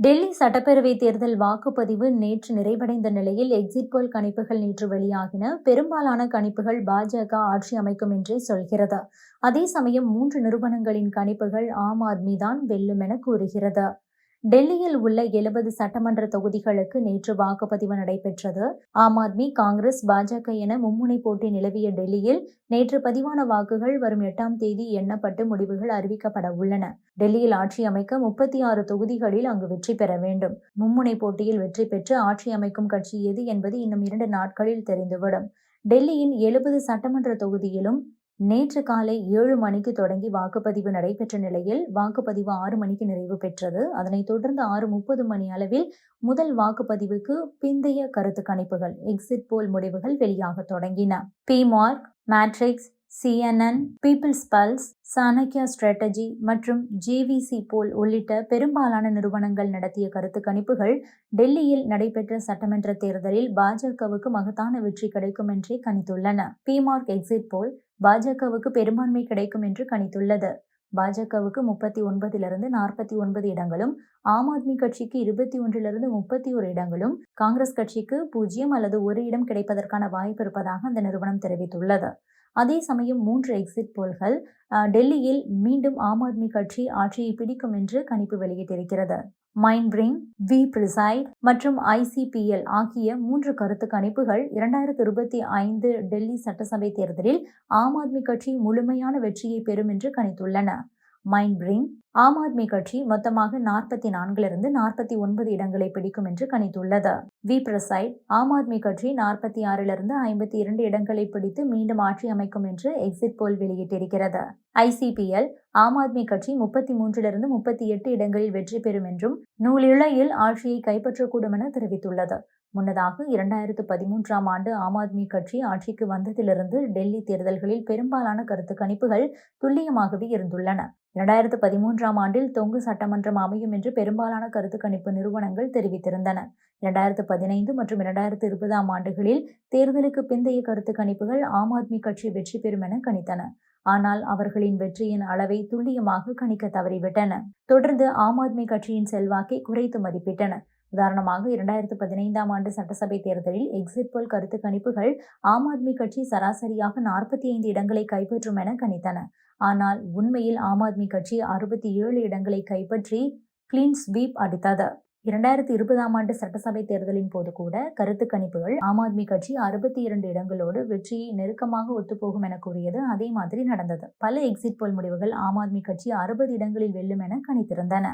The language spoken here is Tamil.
டெல்லி சட்டப்பேரவை தேர்தல் வாக்குப்பதிவு நேற்று நிறைவடைந்த நிலையில் எக்ஸிட் போல் கணிப்புகள் நேற்று வெளியாகின. பெரும்பாலான கணிப்புகள் பாஜக ஆட்சி அமைக்கும் என்றே சொல்கிறது. அதே சமயம் மூன்று நிறுவனங்களின் கணிப்புகள் ஆம் ஆத்மி தான் வெல்லும் என கூறுகிறது. டெல்லியில் உள்ள எழுபது சட்டமன்ற தொகுதிகளுக்கு நேற்று வாக்குப்பதிவு நடைபெற்றது. ஆம் ஆத்மி காங்கிரஸ் பாஜக என மும்முனை போட்டி நிலவிய டெல்லியில் நேற்று பதிவான வாக்குகள் வரும் எட்டாம் தேதி எண்ணப்பட்டு முடிவுகள் அறிவிக்கப்பட உள்ளன. டெல்லியில் ஆட்சி அமைக்க முப்பத்தி ஆறு தொகுதிகளில் அங்கு வெற்றி பெற வேண்டும். மும்முனை போட்டியில் வெற்றி பெற்று ஆட்சி அமைக்கும் கட்சி எது என்பது இன்னும் இரண்டு நாட்களில் தெரிந்துவிடும். டெல்லியின் எழுபது சட்டமன்ற தொகுதியிலும் நேற்று காலை ஏழு மணிக்கு தொடங்கி வாக்குப்பதிவு நடைபெற்ற நிலையில் வாக்குப்பதிவு ஆறு மணிக்கு நிறைவு பெற்றது. அதனைத் தொடர்ந்து ஆறு முப்பது மணி அளவில் முதல் வாக்குப்பதிவுக்கு பிந்தைய கருத்து கணிப்புகள் எக்ஸிட் போல் முடிவுகள் வெளியாக தொடங்கின. PMARQ Matrix CNN Peoples Pulse Chanakya strategy மற்றும் ஜேவிசி போல் உள்ளிட்ட பெரும்பாலான நிறுவனங்கள் நடத்திய கருத்து கணிப்புகள் டெல்லியில் நடைபெற்ற சட்டமன்ற தேர்தலில் பாஜகவுக்கு மகத்தான வெற்றி கிடைக்கும் என்றே கணித்துள்ளன. பிமார்க் எக்ஸிட் போல் பாஜகவுக்கு பெரும்பான்மை கிடைக்கும் என்று கணித்துள்ளது. பாஜகவுக்கு முப்பத்தி ஒன்பதிலிருந்து நாற்பத்தி ஒன்பது இடங்களும் ஆம் ஆத்மி கட்சிக்கு இருபத்தி ஒன்றிலிருந்து முப்பத்தி ஒரு இடங்களும் காங்கிரஸ் கட்சிக்கு பூஜ்ஜியம் அல்லது ஒரு இடம் கிடைப்பதற்கான வாய்ப்பு இருப்பதாக அந்த நிறுவனம் தெரிவித்துள்ளது. அதே சமயம் மூன்று எக்ஸிட் போல்கள் டெல்லியில் மீண்டும் ஆம் ஆத்மி கட்சி ஆட்சியை பிடிக்கும் என்று கணிப்பு வெளியிட்டிருக்கிறது. மைண்ட் பிரிங் வி பிரிசைட் மற்றும் ஐசிபிஎல் ஆகிய மூன்று கருத்து கணிப்புகள் இரண்டாயிரத்தி இருபத்தி ஐந்து டெல்லி சட்டசபை தேர்தலில் ஆம் ஆத்மி கட்சி முழுமையான வெற்றியை பெறும் என்று கணித்துள்ளன. மைண்ட் பிரிங் ஆம் ஆத்மி கட்சி மொத்தமாக நாற்பத்தி நான்கிலிருந்து நாற்பத்தி ஒன்பது இடங்களை பிடிக்கும் என்று கணித்துள்ளது. வி. பிரசைட் ஆம் ஆத்மி கட்சி நாற்பத்தி ஆறிலிருந்து ஐம்பத்தி இரண்டு இடங்களை பிடித்து மீண்டும் ஆட்சி அமைக்கும் என்று எக்ஸிட் போல் வெளியிட்டிருக்கிறது. ஐசிபிஎல் ஆம் ஆத்மி கட்சி முப்பத்தி மூன்றிலிருந்து முப்பத்தி எட்டு இடங்களில் வெற்றி பெறும் என்றும் நூலிழையில் ஆட்சியை கைப்பற்றக்கூடும் என தெரிவித்துள்ளது. முன்னதாக இரண்டாயிரத்து பதிமூன்றாம் ஆண்டு ஆம் ஆத்மி கட்சி ஆட்சிக்கு வந்ததிலிருந்து டெல்லி தேர்தல்களில் பெரும்பாலான கருத்து கணிப்புகள் துல்லியமாகவே இருந்துள்ளன. இரண்டாயிரத்து பதிமூன்று மூன்றாம் ஆண்டில் தொங்கு சட்டமன்றம் அமையும் என்று பெரும்பாலான கருத்து கணிப்பு நிறுவனங்கள் தெரிவித்திருந்தன. இரண்டாயிரத்து பதினைந்து மற்றும் இரண்டாயிரத்து இருபதாம் ஆண்டுகளில் தேர்தலுக்கு பிந்தைய கருத்து கணிப்புகள் ஆம் ஆத்மி கட்சி வெற்றி பெறும் என கணித்தன. ஆனால் அவர்களின் வெற்றியின் அளவை துல்லியமாக கணிக்க தவறிவிட்டன. தொடர்ந்து ஆம் ஆத்மி கட்சியின் செல்வாக்கை குறைத்து மதிப்பிட்டன. உதாரணமாக இரண்டாயிரத்து பதினைந்தாம் ஆண்டு சட்டசபை தேர்தலில் எக்ஸிட் போல் கருத்து கணிப்புகள் ஆம் ஆத்மி கட்சி சராசரியாக நாற்பத்தி ஐந்து இடங்களை கைப்பற்றும் என கணித்தன. ஆனால் உண்மையில் ஆம் ஆத்மி கட்சி அறுபத்தி ஏழு இடங்களை கைப்பற்றி கிளீன் ஸ்வீப் அடித்தது. இரண்டாயிரத்தி இருபதாம் ஆண்டு சட்டசபை தேர்தலின் போது கூட கருத்து கணிப்புகள் ஆம் ஆத்மி கட்சி அறுபத்தி இரண்டு இடங்களோடு வெற்றியை நெருக்கமாக ஒத்துப்போகும் என கூறியது அதே மாதிரி நடந்தது. பல எக்ஸிட் போல் முடிவுகள் ஆம் ஆத்மி கட்சி அறுபது இடங்களில் வெல்லும் என கணித்திருந்தன.